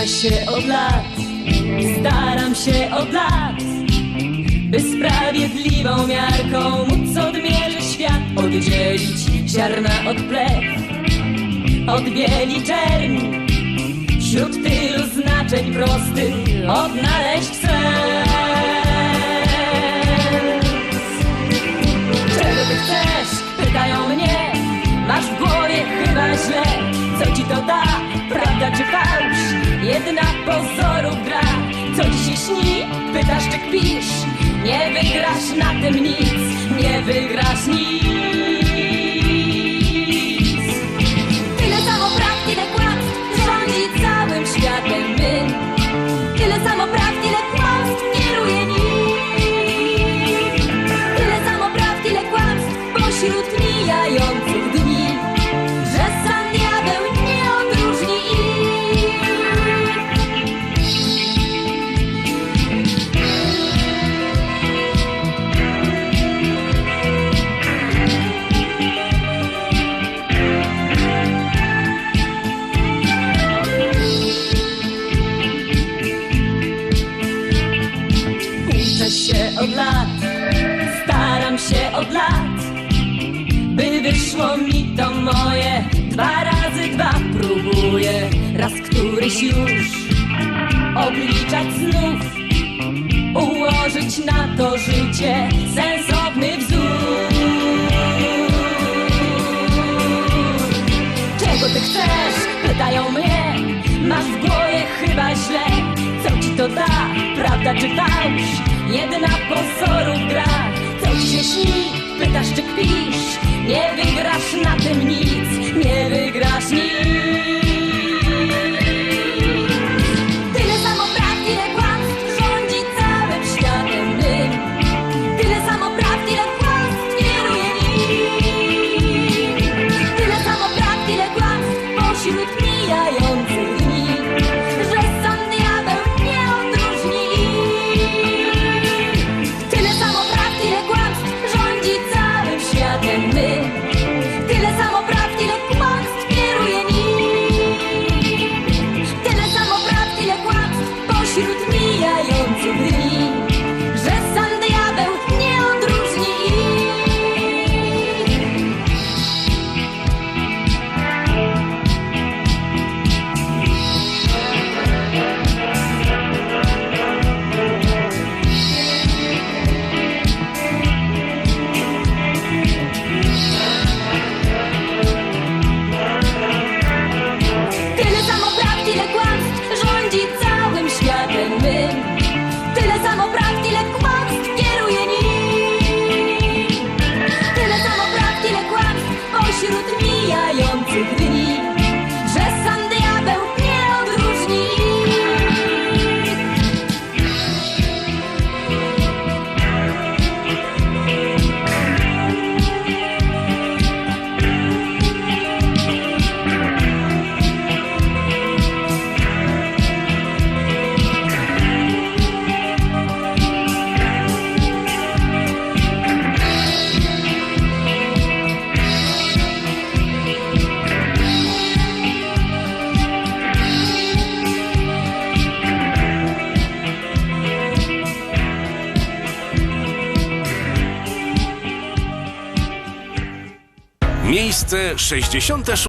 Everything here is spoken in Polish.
Uczę się od lat, staram się od lat, by sprawiedliwą miarką móc odmierzyć świat, oddzielić ziarna od plew, od bieli czerni. Wśród tylu znaczeń prostych odnaleźć chcę. Czego ty chcesz? Pytają mnie Kpisz? Nie wygrasz na tym nic Nie wygrasz nic się od lat, staram się od lat, by wyszło mi to moje. Dwa razy dwa próbuję, raz któryś już obliczać znów, ułożyć na to życie sensowny wzór. Czego ty chcesz? Pytają mnie Masz w głowie chyba źle Co ci to da? Prawda czy fałsz? Jedna pozorów gra Co ci się śni? Pytasz czy kpisz? Nie wygrasz na tym nic Miejsce 66.